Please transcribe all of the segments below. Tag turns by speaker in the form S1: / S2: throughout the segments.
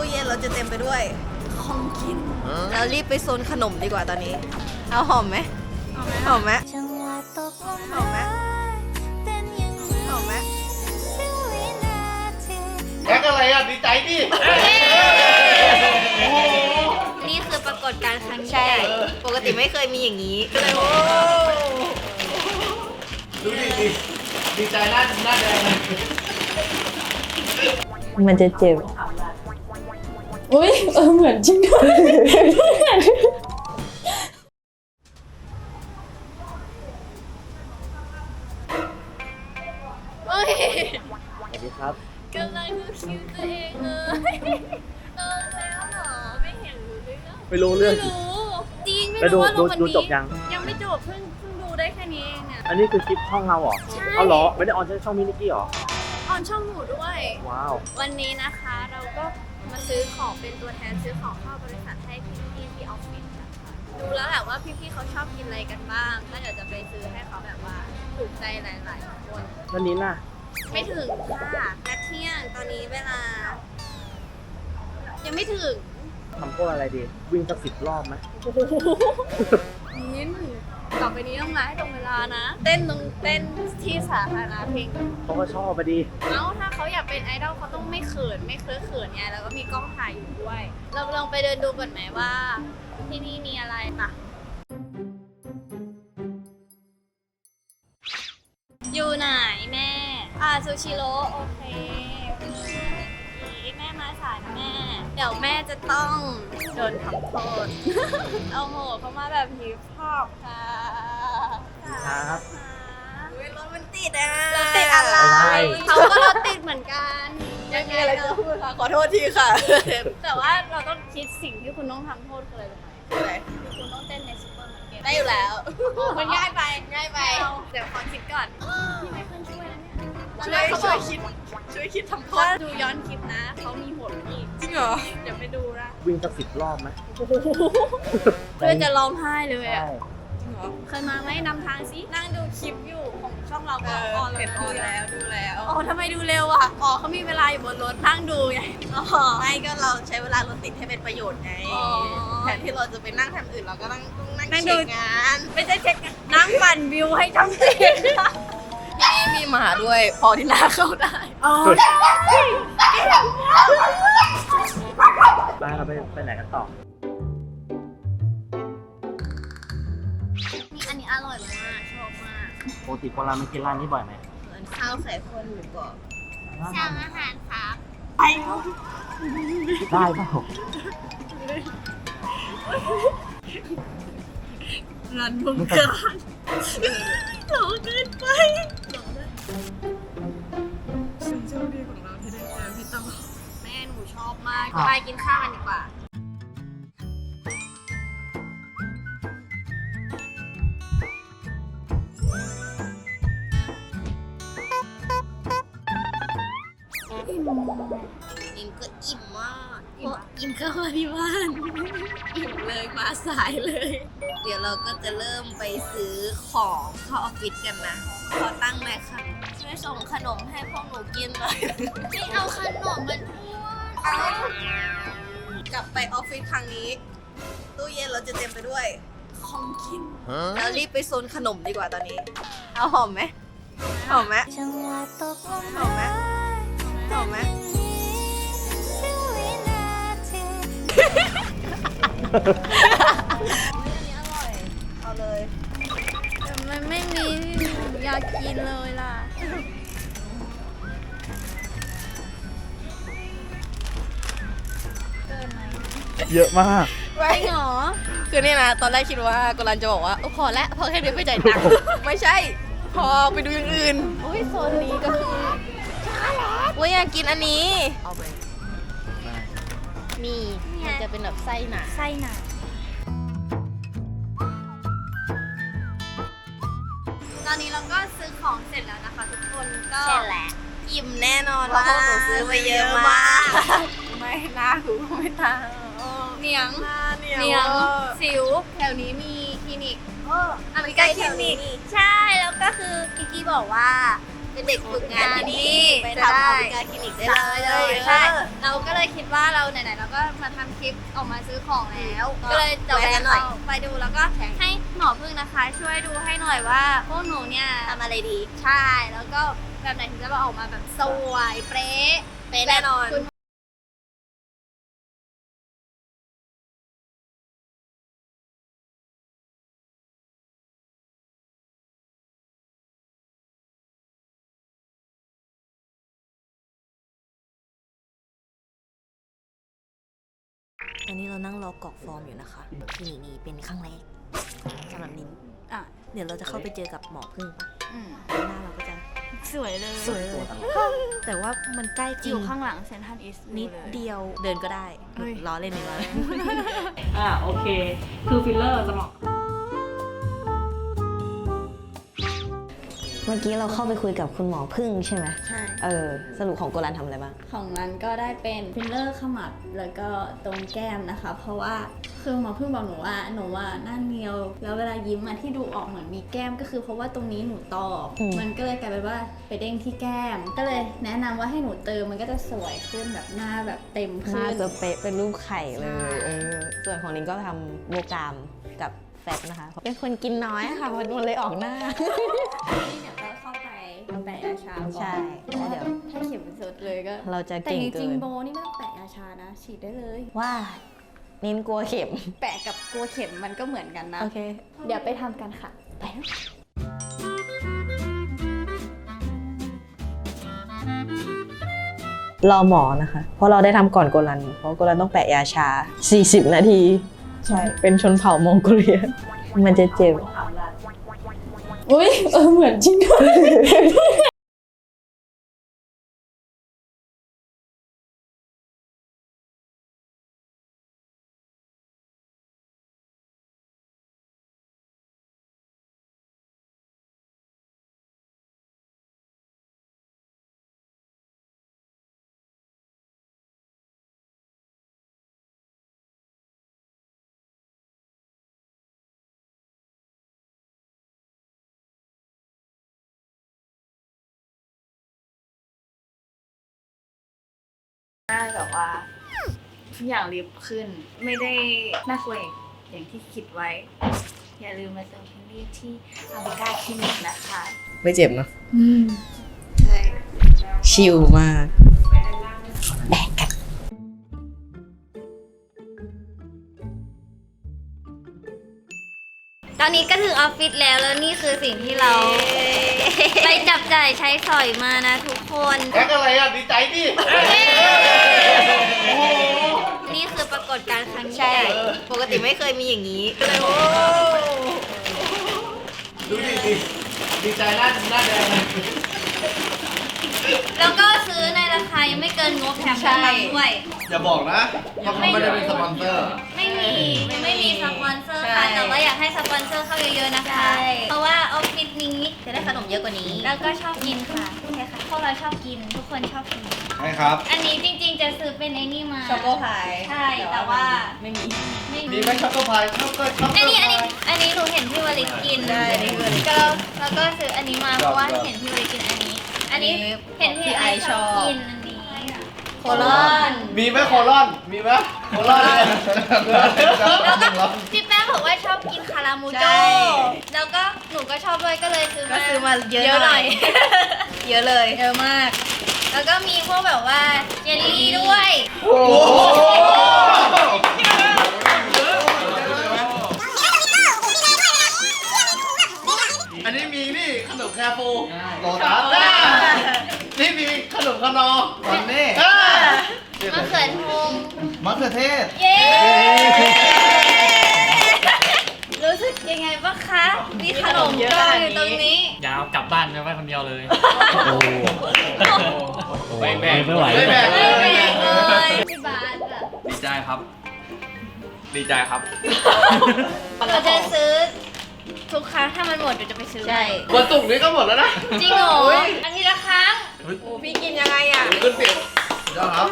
S1: ตู้เย็นเราจะเต็มไปด้วยของกินเรารีบไปโซนขนมดีกว่าตอนนี้ เอาหอมไหมหอมไหม
S2: จังหวะตกลง
S1: หอมไหม
S2: เป็นอย่างนี้
S1: หอมไหม
S2: ถึงวินาที
S3: แท็กอะไรอะดีใจดิ
S1: นี่คือปรากฏการณ์ครั้งใช่ปกติไม่เคยมีอย่างนี้เลยโอ้
S3: ดูดิดิดีใจหน้าหน้าแดงเลย
S4: มันจะเจ็บ
S5: อุ้ยเออเหมือนจริงด้วย
S6: เอ้ย
S3: สวัสดีครับ
S6: กำลังดูคิวตัวเองเลยเออแล้วเหรอไม่เห็นรู้เรื่อง
S3: ไม่รู้เรื่อง
S6: ไม่รู้จริงไม่
S3: แล้วดู
S6: รู้ว่าล
S3: ดู
S6: งวัน
S3: ดู
S6: นี้
S3: จบยัง
S6: ยังไม่จบเพิ่งเพิ่งดูได้แค่นี้เองเนี่ย
S3: อันนี้คือคลิปช่องเราเหรอ
S6: ใช่
S3: เอาเหรอ ไม่ได้ออนใช้ช่องมินิกกี้เหรอ
S6: ออนช่องหนูด้วย
S3: ว้าว
S6: วันนี้นะคะเราก็มา ซื้อของเป็นตัวแทนซื้อของเข้าบริษัทให้พี่ๆที่ออฟฟิศนะคะดูแล้วแหละว่าพี่ๆเขาชอบกินอะไรกันบ้างก็เดี๋ยวจะไปซื้อให้เขาแบบว่าถูกใจหลายๆคน
S3: แล้วนี้น่ะ
S6: ไม่ถึงค่ะนัดเที่ยงตอนนี้เวลา ยังไม่ถึง
S3: ทำโทษอะไรดี วิ่งสักสิบรอบไหม
S6: นิน ต่อไปนี้ต้องมาให้ตรงเวลานะ เต้นตรงเต้นที่สาธารณะเพลง
S3: เขาก็ชอบไปดี
S6: เอ้าถ้าเขาอยากเป็นไอดอลเขาต้องไม่เขินไม่เคอะเขินไงแล้วก็มีกล้องถ่ายอยู่ด้วย เราลองไปเดินดูก่อนไหมว่า ที่นี่มีอะไรปะอยู่ไหนแม่ อ่าซูชิโร่โอเคแม่มาสายนะแม่ เดี๋ยวแม่จะต้องโดนทำโทษ เอาโหเขามาแบบฮิปฮอปค่ะ
S3: ครับ
S1: ยรถมันติดอะ
S6: รถติดอะไร
S3: ไม่ได้
S6: เขาก็รถติดเหมือนกันยังไง
S1: อะไร
S6: เรา
S1: จะพูดคะขอโทษทีค่ะ
S6: แต่ว่าเราต้องคิดสิ่งที่คุณต้องทำโทษคืออะไรรู้ไหมคือคุณต้องเต้นในซูเปอร์มาร์เก็ต
S1: ได้อยู่แล้ว
S6: มันง่ายไป
S1: ง่ายไป
S6: ม่เอาเดี๋ยวขอคิดก่อนพี่ไม่เพื่อนช่วยนะเนี่ยตอน
S1: ช่
S6: แร
S1: วย
S6: กเขาบ
S1: ช่ว
S6: อยก
S1: คิด ช่วยคิดทำโทษ
S6: ถ้าดูย้อนคลิปนะ เขามีโหดกว่านี้
S1: จริงเหรอ
S6: เดี๋ยวไปดูนะ
S3: วิ่งสักสิบรอบไหม
S6: เพื่อนจะร้องไห้เลย
S3: ใช่
S6: อะเคยมาไหมนำทางสิ นั่งดูคลิปอยู่ของช่องเราก็ออน
S1: เห็นดู
S6: แล้ว
S1: แล้วดูแล้ว
S6: อ๋อทำไมดูเร็วอะ อ๋อเขามีเวลาอยู่บนรถนั่งดูไงอ๋อ
S1: ไม่ก็เราใช้เวลารถติดให้เป็นประโยชน์ไง
S6: อ๋อ
S1: แทนที่เราจะไปนั่งทำอื่นเราก็นั่งต้องนั่ง
S6: นั่งดู
S1: เช็คงาน
S6: ไม่ใช่เช็คกันนั่งปั่นวิวให้ช่องเต็ ม
S1: ที่นี่มีหมาด้วย พอที่หน้าเข้าได้
S3: บ้านเราไปไปไหนกันต่อ
S6: นี่อันนี้อร่อยมากชอบมาก
S3: ปกติคนเราไม่กินร้านนี้บ่อยไหม
S1: เหมือนข้าวไข่คนหมูกรอบ
S6: สั่งอาหารครับ
S3: ได้เปล่า
S1: รันบุงการหลอกเกินไป ฉันโชคดีของเราที่ได้เจอพี่ต้อง
S6: แม่หนูชอบมากไปกินข้าวกันดีกว่า
S1: อิมก็อิ่มมากเพราะอิ่มเข้ามาที่บ้าน อิ่มเลยมาสายเลยเดี๋ ยวเราก็จะเริ่มไปซื้อของเข้าออฟฟิศกันนะ ขอตั้งหน่อยค่ะช่วยส่งขนมให้พวกหนูกินหน่อย
S6: ไม่เอาขนมมันอ้วน
S1: เอากลับไปออฟฟิศครั้งนี้ ตู้เย็นเราจะเต็มไปด้วยของกิน เรารีบไปโซนขนมดีกว่าตอนนี้ เอาหอมไหมหอมไหม
S2: จังหวะตกลง
S1: หอมไหมหอมไหม
S6: มันไม่มีอยากกินเลยล่ะ
S3: เยอะมาก
S6: จริงเหรอ
S1: คือนี่นะ ตอนแรกคิดว่ากุลันจะบอกว่าเออพอแล้วพอแค่นี้ไปจ่ายตังค์ ไม่ใช่ พอไปดูอย่างอื่นโอ้ยโซนนี้ก็คือว่าอยากกินอันนี้ เอาไป นี่ มันจะเป็นแบบไส้หนา
S6: ไส้หนา อนนี้เราก็ซื้อของเสร็จแล้วนะคะ ทุกคนก็
S1: ใช่แหละอิ่มแน่นอนเพราะพวกหนูซื้อมาเยอะมาก ไม่น่าหูไม่ตา
S6: เหนียง
S1: เหนียว
S6: เหนียงสิวแถวนี้มีคลินิก
S1: อะ
S6: ใกล้คลินิก ใช่แล้วก็คือกิกกี้บอกว่า
S1: เป็นเด็กฝึกงานที่นี่ไปทำของการคลินิกได้เลย
S6: ใช่เราก็เลยคิดว่าเราไหนๆเราก็มาทำคลิปออกมาซื้อของแล้ว ก็เลยจะไปไปดูแล้วก็ให้หมอพึ่งนะคะ ช่วยดูให้หน่อยว่าพวกหนูเนี่ย
S1: ทำอะไรดี
S6: ใช่แล้วก็แบบไหนถึงจะมาออกมาแบบสวยเป๊ะ
S1: เป็นแน่นอน
S6: คุณ
S1: อนนี้เรานั่งรอกรอกฟอร์มอยู่นะคะคลินิกนี้เป็นครั้งแรกสำหรับนิ้น
S6: อะ
S1: เดี๋ยวเราจะเข้าไปเจอกับหมอพึ่งปะ
S6: อืม
S1: หน้าเราก็จะ
S6: สวยเลย
S1: สวยเลยแต่ว่ามันใกล้จ
S6: อ
S1: ริง
S6: ยู่ข้างหลังเซนทันอีส
S1: นิดเดียวเดินก็ได้
S6: เฮ้ย
S1: ล้อเล่นเลยล้อเล่น
S5: อ่าโอเค คือฟิลเลอร์จะเหมาะ
S4: มื่อกี้เราเข้าไปคุยกับคุณหมอพึ่งใช่ไหม
S6: ใช่
S4: เออ สรุปของโกลันทำอะไรบ้าง
S6: ของนั้นก็ได้เป็นฟิลเลอร์ขมับแล้วก็ตรงแก้มนะคะ เพราะว่าคือหมอเพิ่งบอกหนูว่าหนูว่าหน้าเนียว แล้วเวลายิ้มอะที่ดูออกเหมือนมีแก้มก็คือเพราะว่าตรงนี้หนูตอบ
S4: อืม
S6: มันก็เลยกลายเป็นว่าไปเด้งที่แก้ม ก็เลยแนะนำว่าให้หนูเติมมันก็จะสวยขึ้นแบบหน้าแบบเต็ม
S4: ห
S6: ขึ้
S4: น้าน จะเป๊ะเป็นรูปไข่เล
S6: ใช่
S4: ย เออ ส่วนของนิ้งก็ทำโบกรามกับแฟตนะคะ เป็นคนกินน้อยค่ะมันเลยออกหน้า
S6: นี่เดี๋ ยวก็เข้าไปเอาแปะยาชาก่อน
S4: ใช่
S6: เพราะว่า
S4: แล้วเดี๋ยว
S6: ถ้าเข็มสุดเลยก็
S4: เราจะ
S6: แต่
S4: เก่ง
S6: จ
S4: เกิ
S6: ริง
S4: น
S6: ๆโบนี่ไม่ต้องแปะยาชานะ ฉีดได้เลย
S4: ว่านิ้นกลัวเข็ม
S6: แปะกับกลัวเข็มมันก็เหมือนกันนะ
S4: โอเค
S6: เดี๋ยวไปทำกันค่ะ ไป
S4: รอหมอนะคะ เพราะเราได้ทำก่อนโกลัน เพราะโกลันต้องแปะยาชา 40 นาที ใช่ เป็นชนเผ่ามองโกเลีย มันจะเจ็บ
S5: อุ้ยเออเหมือนจริงด้วย
S6: น้าแบบว่าทุกอย่างเรียบขึ้น ไม่ได้น่ากลัวอย่างที่คิดไว้ อย่าลืมมาเติมพินลี่ที่อาบิก้าคลินิกนะคะ
S4: ไม่เจ็บนะ
S6: ใช่
S4: ชิลมาก
S6: ตอนนี้ก็ถึงออฟฟิศแล้วแล้วนี่คือสิ่งที่เราไปจับจ่ายใช้สอยมานะทุกคน
S7: แท็กอะไรอะดีใจดิ
S6: นี่คือปรากฏการณ์ครั้งให
S1: ใช่
S6: ญ่
S1: ปกติไม่เคยมีอย่างนี้
S7: ดูดิดิดีใจหน้าหน้าแดงเลย
S6: แล้วก็ซื้อในราคายังไม่เกินงบแถมน้ำมันด้วย
S7: อย่าบอกนะว่าเขาไม่ได้เป็นสปอนเซอร์
S6: ไม่มี ยังไม่มีสปอนเซอร์
S1: ใช่
S6: ค่ะ แต่ว่าอยากให้สปอนเซอร์เข้าเยอะๆนะคะ
S1: ใช่
S6: เพราะว่าออฟฟิศนี้
S1: จะได้ขนมเยอะกว่านี้
S6: แล้วก็ชอบกินค่ะใช่ค่ะพวกเราชอบกินทุกคนชอบกิน
S7: ใช่ครับ
S6: อันนี้จริงๆจะซื้อเป็นไอ้นี่มา
S1: ช็อกโกพาย
S6: ใช่แต่ว่า
S1: ไม่มี
S6: ไม่
S7: มีไหมช็อกโกพายช็อกโกช็อกโก
S6: อันนี้อันนี้
S7: พาย
S6: อันนี้หนูเห็นพี่วลิตกิน
S1: ใช่อันนี้คือ
S6: ก็แล้วก็ซื้ออันนี้มาเพราะว่าเห็นพี่วลิตกินอันนี้ อันนี้เห็นพี่ไอซ์ชอบกินอันนี้
S1: โคลอน
S7: มีไหมโคลอน มีไหมโคลอนเนี่ย
S6: แล้วก็พี่แป้งบอกว่าชอบกินคารามูโจ
S1: ใช่
S6: แล้วก็หนูก็ชอบด้วยก็เลยซื้อ
S1: ก็
S6: มา
S1: ซื้อมาเยอะ
S6: เยอะ
S1: ห
S6: ห
S1: น่
S6: น่
S1: อ
S6: อยย
S1: เยอะเลย
S6: เยอะมาก แล้วก็มีพวกแบบว่าเจลลี่ด้วย
S7: โอ้โหอันนี้มีนี่ขนมแคฟูโลตัสอะนี่มีขนมขนอตอนนี้
S6: มะ เขือพวง
S7: มะเขือเทศ
S6: เย้ รู้สึกยังไงบ้างคะ มีขนม
S1: เยอะ
S6: ก
S1: ข
S6: อง
S1: นาดนี้
S6: อยู่ตรงนี้
S8: ยาวกลับบ้านไปไว้คนเดียวเลย
S3: โอ้โห
S8: แบกแบก
S3: ไม่ไหว
S7: ไม่แบก
S6: ไม่แบ่งเลยพี่บาสอะ
S8: ดีใจครับ ดีใจครับ
S6: เราจะซื้อ ทุกครั้งถ้ามันหมดเดี๋ยวจะไปซื้อ
S1: ใช่
S7: วันศุกร์นี้ก็หมดแล้วนะ
S6: จริงเหรออาทิตย์ละครั้ง
S1: โอ้พี่กินยังไงอะ
S7: ขึ้นเสียงยอดครับ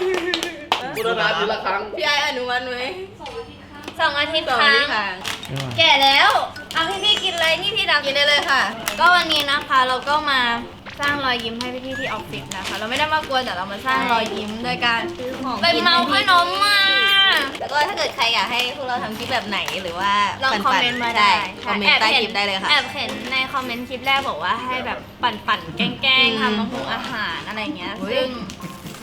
S7: บูรณาทีละครั้ง
S1: พี่ไออนุมัติไหม
S6: สองอาทิตย์
S1: สอง
S6: ครั้ง
S1: ค่ะ
S6: แก่แล้วเอาพี่พี่ๆกินเลยนี่พี่ดาว
S1: กินได้เลยค่ะ
S6: ก็วันนี้นะคะเราก็มาสร้างรอยยิ้มให้พี่ๆที่ออฟฟิศนะคะ เราไม่ได้มากวนแต่เรามาสร้างรอยยิ้มโดยการ
S1: ซื้อของ
S6: ไปเมาขนมมา
S1: แล้วก็ถ้าเกิดใครอยากให้พวกเราทำคลิปแบบไหนหรือว่า
S6: ลอง
S1: ปั่
S6: คอม
S1: ๆ
S6: เมนต์มาได้
S1: คอมเมนต์ใต้คลิปได้เลยค่ะ
S6: แอบเห็นในคอมเมนต์คลิปแรกบอกว่าให้แบบปั่นปั่นๆแกล้งๆทำมาหุงอาหารอะไรเงี้ย
S1: อุ๊ย
S6: ซึ่ง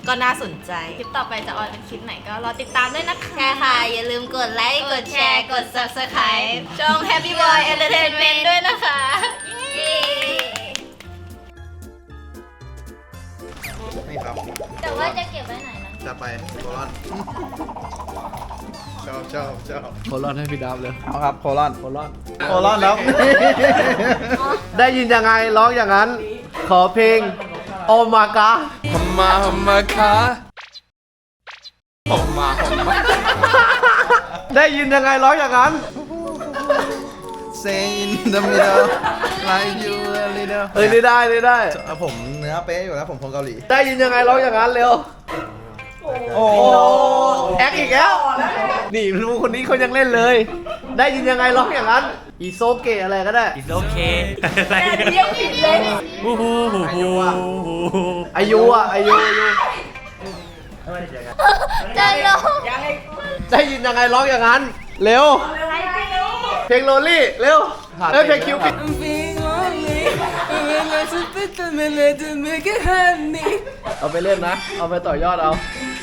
S1: ก็น่าสนใจ
S6: คลิปต่อไปจะออนเป็นคลิปไหนก็รอติดตามด้วยนะคะ
S1: ใช่ค่ะ อย่าลืมกดไลค์ กดแชร์ กด subscribe ช่อง Happy Boy Entertainment ด้วยนะคะเย้
S7: นี่ครับ
S6: แต่ว่าจะเก็บไว้ไหนนะ
S7: จะไปโคลอนชอบชอบชอบ
S8: โคลอนให้พี่ดับเลย
S7: เอาครับโคลอนโคลอนโคลอนแล้ว ได้ยินยังไงร้องอย่างนั้น ขอเพลงโอมากา
S8: ผ มมาผมมาคะผมมาผมมา
S7: ได้ยินยังไงร้องอย่างนั้น
S9: Say in the middle like you a little
S7: เอ้ยนี่ได้นี่ได้
S9: เออผมเนื้อเป๊ะอยู่แล้วผมคนเกาหลี
S7: ได้ยินยังไงร้องอย่างนั้นเร็ว
S9: โอ้
S7: แอคอีกแล้ว นี่รู้คนนี้เขายังเล่นเลย ได้ยินยังไงร้องอย่างนั้น อีโซเกะอะไรก็ได้
S8: It's okay อะไรฮู้ฮู้ฮู้ฮู้ฮู้
S7: อายุอะอายุอายุ
S6: จะลง
S7: ได้ยินยังไงร้องอย่างนั้น เร็ว เพลงโรลลี่ เร็วเอ้ยเพลงคิวปิดเอาไปเล่นนะ เอาไปต่อยอดเอา
S6: เ